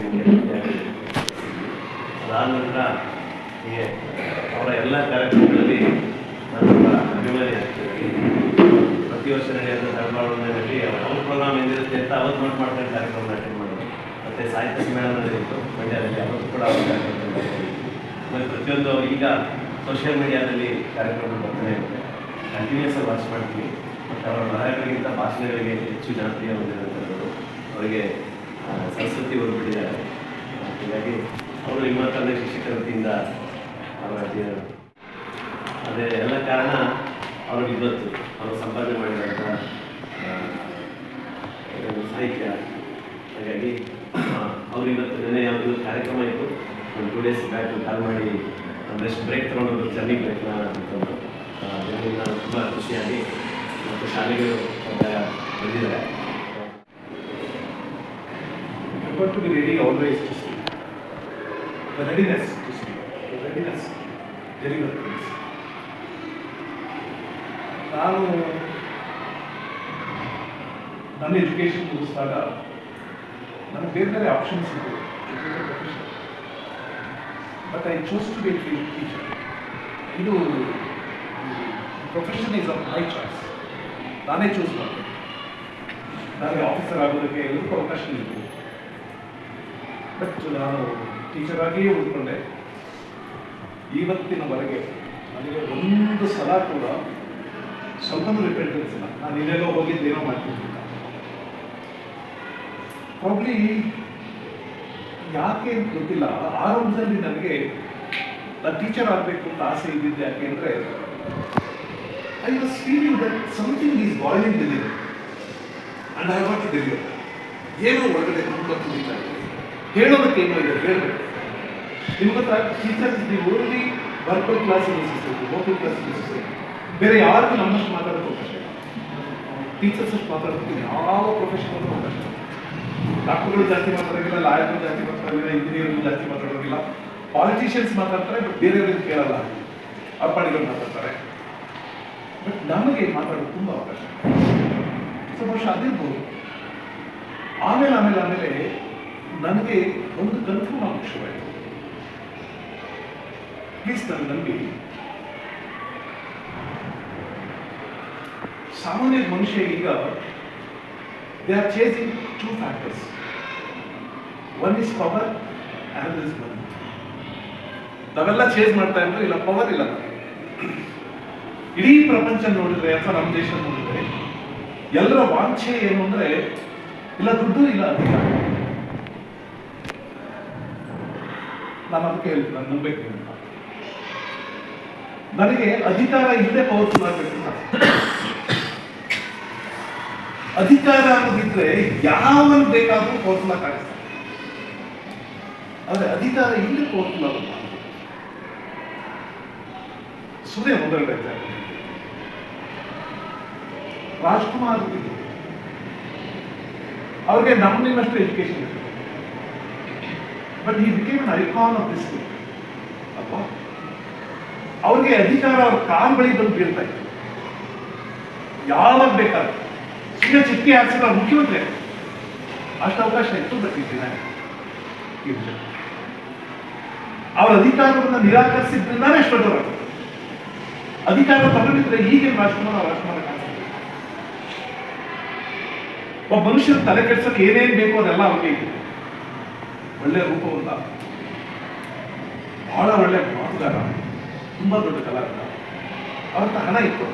ನಿಮಗೆ ಅದಾದ ನಂತರ ಹೀಗೆ ಅವರ ಎಲ್ಲ ಕಾರ್ಯಕ್ರಮಗಳಲ್ಲಿ ನಾನು ಅಭಿಮಾನಿ ಆಗ್ತಿದ್ದೀನಿ ಪ್ರತಿ ವರ್ಷ ನಡೆಯುವಂಥ ಅವ್ರ ಪ್ರೋಗ್ರಾಮ್ ಎಂದಿರುತ್ತೆ ಅಂತ ಅವತ್ತು ನೋಟ್ ಮಾಡ್ಕೊಂಡು ಕಾರ್ಯಕ್ರಮ ಅಟೆಂಡ್ ಮಾಡೋದು ಮತ್ತು ಸಾಹಿತ್ಯ ಸಮ್ಮೇಳನ ನಡೆಯಿತು ಮಂಡ್ಯದಲ್ಲಿ ಅವತ್ತು ಕೂಡ ಅವ್ರ ಕಾರ್ಯಕ್ರಮ. ಆಮೇಲೆ ಪ್ರತಿಯೊಂದು ಈಗ ಸೋಷಿಯಲ್ ಮೀಡಿಯಾದಲ್ಲಿ ಕಾರ್ಯಕ್ರಮ ಬರ್ತಾನೆ ಇರುತ್ತೆ ಕಂಟಿನ್ಯೂಸ್ ಆಗಿ ವಾಚ್ ಮಾಡ್ತೀವಿ ಮತ್ತು ಅವರ ನಾಯಕರಿಗಿಂತ ಭಾಷಣಗಳಿಗೆ ಹೆಚ್ಚು ಜನಪ್ರಿಯ ಹೊಂದಿರುವಂಥದ್ದು ಅವರಿಗೆ ಸಂಸ್ಕೃತಿ ಅವರು ನಿಮ್ಮ ತಂದೆ ವತಿಯಿಂದ ಅವರ ಜೀವನ ಅದೇ ಎಲ್ಲ ಕಾರಣ ಅವ್ರಿಗೆ ಇವತ್ತು ಅವರು ಸಂಪಾದನೆ ಮಾಡಿದಂಥ ಸಾಹಿತ್ಯ. ಹಾಗಾಗಿ ಅವ್ರು ಇವತ್ತು ನೆನೆ ಯಾವುದು ಕಾರ್ಯಕ್ರಮ ಇತ್ತು. ಒಂದು ಟೂ ಡೇಸ್ ಬ್ಯಾಕ್ ಕಾಲ್ ಮಾಡಿ ಒಂದಷ್ಟು ಬ್ರೇಕ್ ತೊಗೊಂಡು ಜರ್ನಿ ಬ್ರೇಕ್ನ ಅಂತಂದು ಅದರಿಂದ ತುಂಬ ಖುಷಿಯಾಗಿ ಮತ್ತು ಶಾಲೆಗಳು ಬಂದಿದ್ದಾರೆ. I've to be to speak. The readiness to speak. The readiness deliver things. ನಾನು ನನ್ನ ಎಜುಕೇಷನ್ ಮುಗಿಸಿದಾಗ ನನಗೆ ಬೇರೆ ಬೇರೆ ಆಪ್ಷನ್ಸ್ ಇತ್ತು but I choose to be teacher ಇದು profession is of my choice ನಾನೇ ಚೂಸ್ ಮಾಡಿದೆ ನನಗೆ ಆಫೀಸರ್ ಆಗೋದಕ್ಕೆ ಎಲ್ಲರಿಗೂ ಅವಕಾಶ ಇತ್ತು ಬಟ್ ನಾನು ಟೀಚರ್ ಆಗಿಯೇ ಉಳ್ಕೊಂಡೆ. ಇವತ್ತಿನವರೆಗೆ ನನಗೆ ಒಂದು ಸಲ ಕೂಡ ಸ್ವಲ್ಪನೂ ರಿಪೆಂಟೆನ್ಸ್ ಇಲ್ಲ. ನಾನು ಇಲ್ಲೆಲ್ಲೋ ಹೋಗಿದ್ದೇನೋ ಮಾಡ್ತಿದ್ದಿಲ್ಲ ಪ್ರಾಬ್ಲಿ ಯಾಕೆ ಅಂತ ಗೊತ್ತಿಲ್ಲ. ಆರಂಭದಲ್ಲಿ ನನಗೆ ನಾನು ಟೀಚರ್ ಆಗಬೇಕು ಅಂತ ಆಸೆ ಇದ್ದಿದ್ದೆ ಯಾಕೆ ಅಂದರೆ I was feeling that something is boiling deliver and I want deliver ಏನೋ ಒಳಗಡೆ ತುಂಬ ತುಳಿತಾ ಇದೆ? ಹೇಳಬೇಕು. ನಿಮ್ಗೆ ಹತ್ರ teachers the only vocal class in society local class in ಬೇರೆ ಯಾರಿಗೂ ನಮ್ಮಷ್ಟು ಮಾತಾಡೋದು ಟೀಚರ್ಸ್ ಅಷ್ಟು ಮಾತಾಡೋದಕ್ಕೆ ಯಾವ ಪ್ರೊಫೆಷನ್ ಅವಕಾಶ ಡಾಕ್ಟರ್ಗಳು ಜಾಸ್ತಿ ಮಾತಾಡೋದಿಲ್ಲ ಲಾಯರ್ಗಳು ಜಾಸ್ತಿ ಮಾತಾಡೋದಿಲ್ಲ ಇಂಜಿನಿಯರ್ಗಳು ಜಾಸ್ತಿ ಮಾತಾಡೋದಿಲ್ಲ ಪಾಲಿಟಿಷಿಯನ್ಸ್ ಮಾತಾಡ್ತಾರೆ ಬಟ್ ಬೇರೆಯವ್ರಿಗೆ ಕೇಳಲ್ಲ. ಅವ್ರ ಮಾತಾಡ್ತಾರೆ. ಬಟ್ ನಮಗೆ ಮಾತಾಡೋದು ತುಂಬ ಅವಕಾಶ ಸೊ ಅದಿರ್ಬೋದು ಆಮೇಲೆ ಆಮೇಲೆ ಆಮೇಲೆ ನನಗೆ ಒಂದು ಕನ್ಫರ್ಮ್ ಆಗಕ್ಕೆ ಶುರುವಾಯಿತು ಪ್ಲೀಸ್ ನಾನು ನಂಬಿ. ಸಾಮಾನ್ಯ ಮನುಷ್ಯ ಈಗ they are chasing two factors one is power and is money ನಾವೆಲ್ಲ ಚೇಸ್ ಮಾಡ್ತಾ ಇದ್ರು ಇಲ್ಲ ಪವರ್ ಇಲ್ಲ. ಇಡೀ ಪ್ರಪಂಚ ನೋಡಿದ್ರೆ ಅಥವಾ ನಮ್ಮ ದೇಶ ನೋಡಿದ್ರೆ, ಎಲ್ಲರ ವಾಂಛೆ ಏನು ಅಂದ್ರೆ, ಇಲ್ಲ, ದುಡ್ಡು ಇಲ್ಲ ಅಧಿಕಾರ ನಾನು ಅದಕ್ಕೆ ಹೇಳ್ತೀನಿ, ನಾನು ನನಗೆ ಅಧಿಕಾರ ಇಲ್ಲದೆ ಪವರ್ಫುಲ್ ಆಗಬೇಕು ಅಧಿಕಾರ ಅನ್ನೋದಿದ್ರೆ ಯಾವನ್ ಬೇಕಾದ್ರೂ ಪವರ್ಫುಲ್ ಕಾಣಿಸ್ತಾರೆ. ಆದ್ರೆ ಅಧಿಕಾರ ಇಲ್ಲದೆ ಪವರ್ಫುಲ್ ಆಗುತ್ತೆ ಸುಮ್ಮನೆ ಎಕ್ಸಾಂಪಲ್ ರಾಜ್ಕುಮಾರ್. ಅವ್ರಿಗೆ ನಮ್ಮ ನಿಮ್ಮಷ್ಟು ಎಜುಕೇಶನ್ ಇತ್ತು but he became an icon of this ಅಲ್ವಾ ಅವ್ರಿಗೆ ಅಧಿಕಾರ ಅವ್ರ ಕಾಲ್ ಬಳಿ ಬಂದು ಬೀಳ್ತಾ ಇತ್ತು. ಯಾವಾಗ ಬೇಕಾದ್ರೆ. ಸುಮ್ಮನೆ ಚಿಕ್ಕಿ ಹಾಕ್ಸಿದ್ರೆ ಮುಖ್ಯಮಂತ್ರಿ. ಅಷ್ಟು ಅವಕಾಶ ಇತ್ತು ಬಟ್ ಈ ದಿನ ಇಲ್ಲ. ಅವ್ರ ಅಧಿಕಾರವನ್ನು ನಿರಾಕರಿಸಿದ್ರಿಂದಾನೇ ಎಷ್ಟು ದೊಡ್ಡವರು. ಅಧಿಕಾರ ತಗೊಂಡಿದ್ರೆ ಹೀಗೆ ರಾಜ್ಕುಮಾರ್ ರಾಜ್ಕುಮಾರ ಕಾಣಿಸ್ತಾರೆ ಒಬ್ಬ ಮನುಷ್ಯನ ತಲೆ ಕೆಡ್ಸಕ್ಕೆ ಏನೇನ್ ಬೇಕು ಅದೆಲ್ಲ ಅವ್ರಿಗೆ ಇದೆ ಒಳ್ಳೆ ರೂಪವಂತ ಬಹಳ ಒಳ್ಳೆ ಮಾತುಗಾರ. ತುಂಬ ದೊಡ್ಡ ಕಲಾವಿದ. ಅವ್ರ ಹಣ ಇತ್ತು.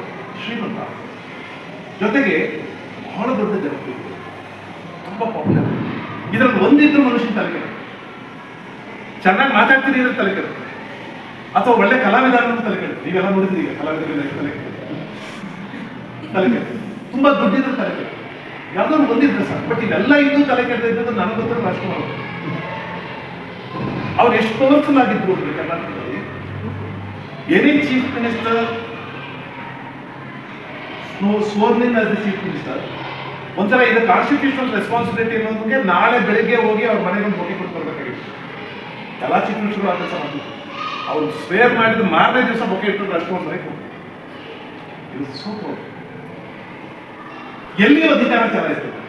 ಶ್ರೀಮಂತ. ಜೊತೆಗೆ ಬಹಳ ದೊಡ್ಡ ಜನಪ್ರಿಯ ತುಂಬ ಪಾಪ್ಯುಲರ್ ಇದರಲ್ಲಿ ಒಂದಿದ್ರು ಮನುಷ್ಯನ ತಲೆ ಕೆಡುತ್ತೆ ಚೆನ್ನಾಗಿ ಮಾತಾಡ್ತೀರಿ ಅಂದ್ರೆ ತಲೆ ಅಥವಾ ಒಳ್ಳೆ ಕಲಾವಿದ ಅನ್ನೋದು ತಲೆ ಕೆಡುತ್ತೆ ನೀವೆಲ್ಲ ನೋಡಿದ್ರಿ ಈಗ ಕಲಾವಿದರಿಗೆ ತಲೆ ತಲೆ ಕೆಡುತ್ತೆ ತುಂಬಾ ದುಡ್ಡಿದ್ರೆ ತಲೆ ಕೆಡುತ್ತೆ ಯಾವುದೋ ಒಂದಿದ್ರೆ ಸರ್. ಬಟ್ ಇದೆಲ್ಲ ಇದ್ದು ತಲೆ ಕೆಡ್ತಾ ಇದ್ದದ್ದು ನನಗೆ ಗೊತ್ತಿರೋ ಅವರು. ಎಷ್ಟು ಪವರ್ಫುಲ್ ಕರ್ನಾಟಕದಲ್ಲಿ? Any chief minister no as the chief minister ಒಂಥರ ಇದು ಕಾನ್ಸ್ಟಿಟ್ಯೂಷನಲ್ ರೆಸ್ಪಾನ್ಸಿಬಿಲಿಟಿ ಅನ್ನೋದಕ್ಕೆ ನಾಳೆ ಬೆಳಿಗ್ಗೆ ಹೋಗಿ ಅವ್ರ ಮನೆಗೆ ಒಂದು ಹೋಗಿ ಕೊಟ್ಟು ಬರ್ಬೇಕಾಗಿತ್ತು ಎಲ್ಲ ಚೀಫ್ ಮಿನಿಸ್ಟರ್ ಆ ಕೆಲಸ ಅವ್ರು ಸ್ವೇರ್ ಮಾಡಿದ ಮಾರನೇ ದಿವಸ ಬೊಕೆ ಇಟ್ಟು ಮನೆಗೆ ಹೋಗ್ತಾರೆ ಇದು ಸೂಪರ್ ಎಲ್ಲಿ ಅಧಿಕಾರ ಚಲಾಯಿಸ್ತದೆ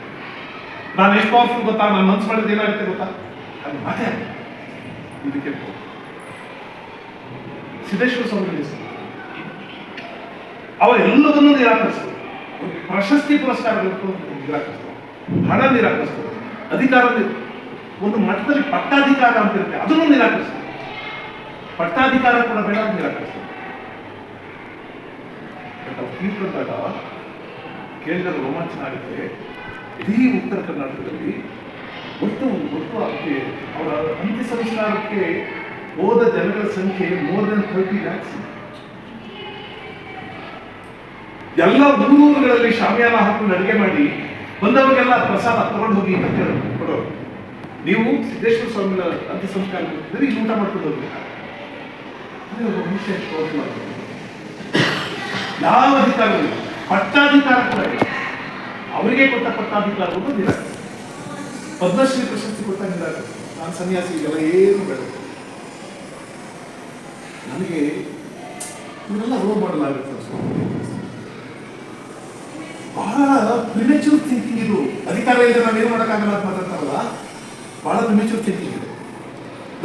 ನಾನು ಎಷ್ಟು ಪವರ್ಫುಲ್ ಗೊತ್ತಾ? ನಾನು ಮನ್ಸು ಮಾಡಿದ್ರೆ ಏನಾಗುತ್ತೆ ಗೊತ್ತಾ? ಅದು ಮಾತೇ ಆಡಿಲ್ಲ. ಇದಕ್ಕೆ. ಸಿದ್ದೇಶ್ವರ ಸ್ವಾಮಿ ಅವರು ಅವ ಎಲ್ಲವನ್ನೂ ನಿರಾಕರಿಸಿದ್ರು ಪ್ರಶಸ್ತಿ ಪುರಸ್ಕಾರ ನಿರಾಕರಿಸಿದ್ರು ಹಣ ನಿರಾಕರಿಸ್ತಾರೆ ಅಧಿಕಾರ ಒಂದು ಮಠದಲ್ಲಿ ಪಟ್ಟಾಧಿಕಾರ ಅಂತ ಇರುತ್ತೆ ಅದನ್ನು ನಿರಾಕರಿಸ್ತಾರೆ ಪಟ್ಟಾಧಿಕಾರ ಕೂಡ ಬೇಡ ಅಂತ ನಿರಾಕರಿಸ್ತಾರೆ ಕೇಳಿದರೆ ರೋಮಾಂಚನ ಆಗುತ್ತೆ ಇಡೀ ಉತ್ತರ ಕರ್ನಾಟಕದಲ್ಲಿ ಒಟ್ಟು ಅದಕ್ಕೆ ಅವರ ಅಂತ್ಯ ಸಂಸ್ಕಾರಕ್ಕೆ ಹೋದ ಜನರ ಸಂಖ್ಯೆ ಮೋರ್ ದನ್ ಥರ್ಟಿ ಲ್ಯಾಕ್ಸ್ ಎಲ್ಲ ಊರೂರುಗಳಲ್ಲಿ ಶಾಮಿಯಾನ ಹಾಕೊಂಡು ಅಡುಗೆ ಮಾಡಿ ಬಂದವರಿಗೆಲ್ಲ ಪ್ರಸಾದ ತಗೊಂಡು ಹೋಗಿ ಕೊಡೋರು. ನೀವು ಸಿದ್ದೇಶ್ವರ ಸ್ವಾಮಿನ ಅಂತ್ಯ ಸಂಸ್ಕಾರ ಊಟ ಮಾಡ್ಕೊಂಡು ಹೋಗಿ ಅದೇ ಒಬ್ಬ ಮನುಷ್ಯ ಎಷ್ಟು powerful ಆಗಿರ್ತಾನೆ. ಯಾವ ಅಧಿಕಾರಗಳು ಪಟ್ಟಾಧಿಕಾರ. ಅವರಿಗೆ ಕೊಟ್ಟ ಪಟ್ಟಾಧಿಕಾರವನ್ನು ನಿರಾಕರಿಸಿ ಪದ್ಮಶ್ರೀ ಪ್ರಶಸ್ತಿ ಕೊಟ್ಟಂಗಿಲ್ಲ ನಾನು ಸನ್ಯಾಸಿ ಇದೆಲ್ಲ ಏನು ಬೇಡ. ನನಗೆ ಇವರೆಲ್ಲ ರೋಲ್ ಮಾಡಲಾಗುತ್ತೆ. ಬಹಳ ಪ್ರಿಮೆಚೂರ್ ಥಿಂಕಿಂಗ್ ಇದು. ಅಧಿಕಾರ ಇಲ್ಲದೆ ನಾವು ಏನು ಮಾಡೋಕ್ಕಾಗಲ್ಲ ಅಂತ ಮಾತಾಡ್ತಾರಲ್ಲ, ಬಹಳ ಪ್ರಿಮೆಚೂರ್ ಥಿಂಕಿಂಗ್ ಇದೆ.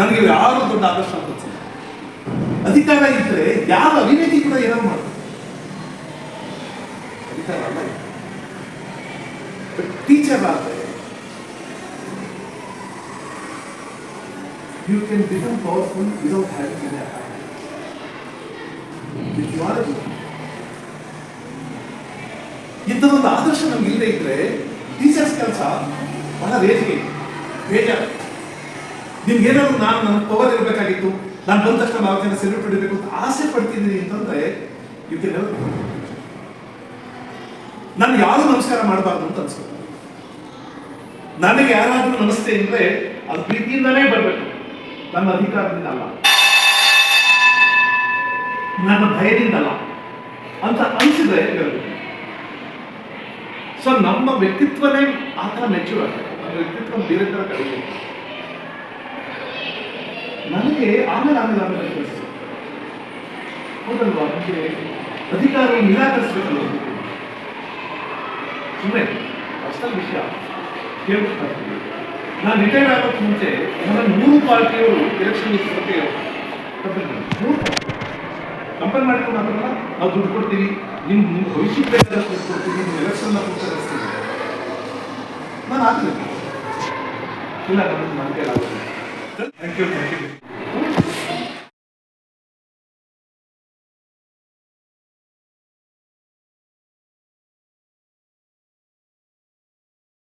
ನನಗೆ ಯಾರು ದೊಡ್ಡ ಅನ್ಸುತ್ತೆ. ಅಧಿಕಾರ ಇದ್ರೆ ಯಾರ ಅವಿವೇಕಿ ಕೂಡ ಏನಾದ್ರು ಮಾಡ್ತಾರೆ ಅಧಿಕಾರ ಅಲ್ಲ ಟೀಚರ್ ಆದರೆ you can become powerful without having any If you are a good ಇಂಥದೊಂದು ಆದರ್ಶ ನಮ್ಗೆ ಇಲ್ಲದೆ ಇದ್ರೆ ಟೀಚರ್ಸ್ ಕೆಲಸ ಬಹಳ ರೇಜಿಗೆ ಬೇಜಾರು. ನಿಮ್ಗೆ ಏನಾದ್ರು ನಾನು ನನ್ನ ಪವರ್ ಇರಬೇಕಾಗಿತ್ತು, ನಾನು ಬಂದ ತಕ್ಷಣ ನಾಲ್ಕು ಜನ ಅಂತ ಆಸೆ ಪಡ್ತಿದ್ದೀನಿ ಅಂತಂದ್ರೆ ಯು ಕೆನ್ ನಾನು ಯಾರು ನಮಸ್ಕಾರ ಮಾಡಬಾರ್ದು ಅಂತ ಅನ್ಸ್ಬೇಕು ನನಗೆ ಯಾರಾದ್ರೂ ನಮಸ್ತೆ ಅಂದ್ರೆ ಅದು ಪ್ರೀತಿಯಿಂದನೇ ಬರಬೇಕು. ನನ್ನ ಅಧಿಕಾರದಿಂದ ಅಲ್ಲ ನನ್ನ ಭಯದಿಂದ ಅಲ್ಲ ಅಂತ ಅನಿಸಿದ್ರೆ ಸೊ ನಮ್ಮ ವ್ಯಕ್ತಿತ್ವನೇ ಆ ಥರ ಮೆಚ್ಯೂರ್ ಆಗ್ತದೆ ನಮ್ಮ ವ್ಯಕ್ತಿತ್ವ ಬೇರೆ ಥರ ಕಡಿಮೆ ನನಗೆ ಆಮೇಲೆ ಆಮೇಲೆ ಆಮೇಲೆ ಅನಿಸ್ತು ಹೌದಲ್ವಾ? ನನಗೆ ಅಧಿಕಾರ ನಿರಾಕರಿಸಬೇಕಲ್ಲ ಸುಮ್ಮನೆ ಅಷ್ಟೊಂದು ವಿಷಯ. ಕೇಳ್ಬೇಕಾಗ್ತದೆ. ನಾನು ರಿಟೈರ್ ಆಗೋಕ್ಕೆ ಮುಂಚೆ ನನ್ನ ಮೂರು ಪಾರ್ಟಿಯವರು ಎಲೆಕ್ಷನ್ ಬಗ್ಗೆ ಕಂಪೇರ್ ಮಾಡ್ಕೊಂಡು ಮಾತ್ರಲ್ಲ ನಾವು ದುಡ್ಡು ಕೊಡ್ತೀವಿ ನಿಮ್ಮ ನಿಮ್ಮ ಭವಿಷ್ಯಕ್ಕೆ ದುಡ್ಡು ಕೊಡ್ತೀವಿ ನಿಮ್ಮ ಎಲೆಕ್ಷನ್ನ ಕೊಡ್ತೀವಿ ನಾನು ಆಗ್ತೀನಿ ಇಲ್ಲ ನನ್ನ ಮನೆಯಲ್ಲಿ ಆಗುತ್ತೆ ಥ್ಯಾಂಕ್ ಯು ಥ್ಯಾಂಕ್ ಯು